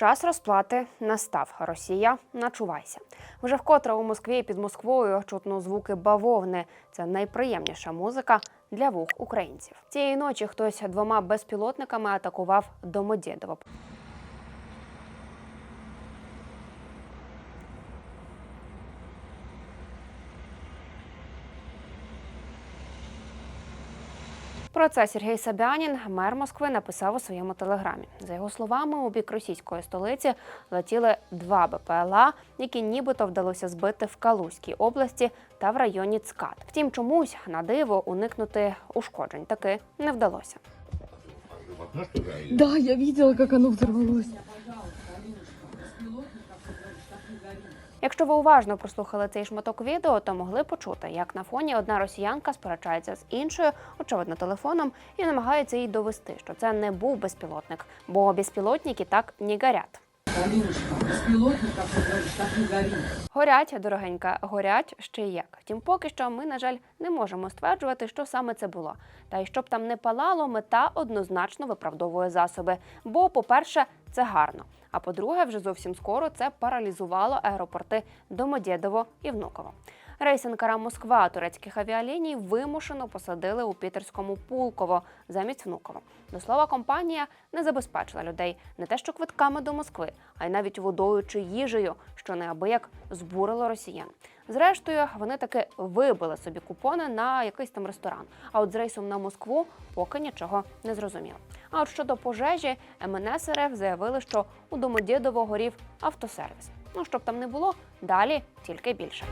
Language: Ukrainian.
Час розплати настав. Росія, начувайся. Вже вкотре у Москві під Москвою чутно звуки бавовни. Це найприємніша музика для вух українців. Цієї ночі хтось двома безпілотниками атакував Домодєдово. Про це Сергій Собянін, мер Москви, написав у своєму телеграмі. За його словами, у бік російської столиці летіли два БПЛА, які нібито вдалося збити в Калузькій області та в районі Цкат. Втім, чомусь на диво уникнути ушкоджень таки не вдалося. Да, я видела, как оно взорвалось. Якщо ви уважно прослухали цей шматок відео, то могли почути, як на фоні одна росіянка сперечається з іншою, очевидно, телефоном, і намагається їй довести, що це не був безпілотник, бо безпілотники так не горять. Горять, дорогенька, горять ще як. Втім, поки що ми, на жаль, не можемо стверджувати, що саме це було. Та й щоб там не палало, мета однозначно виправдовує засоби. Бо, по-перше, це гарно. А по-друге, вже зовсім скоро це паралізувало аеропорти Домодєдово і Внуково. Рейс Анкара Москва турецьких авіаліній вимушено посадили у пітерському Пулково замість Внуково. До слова, компанія не забезпечила людей не те, що квитками до Москви, а й навіть водою чи їжею, що неабияк збурило росіян. Зрештою, вони таки вибили собі купони на якийсь там ресторан. А от з рейсом на Москву поки нічого не зрозуміло. А от щодо пожежі, МНС РФ заявили, що у Домодєдово горів автосервіс. Ну щоб там не було, далі тільки більше.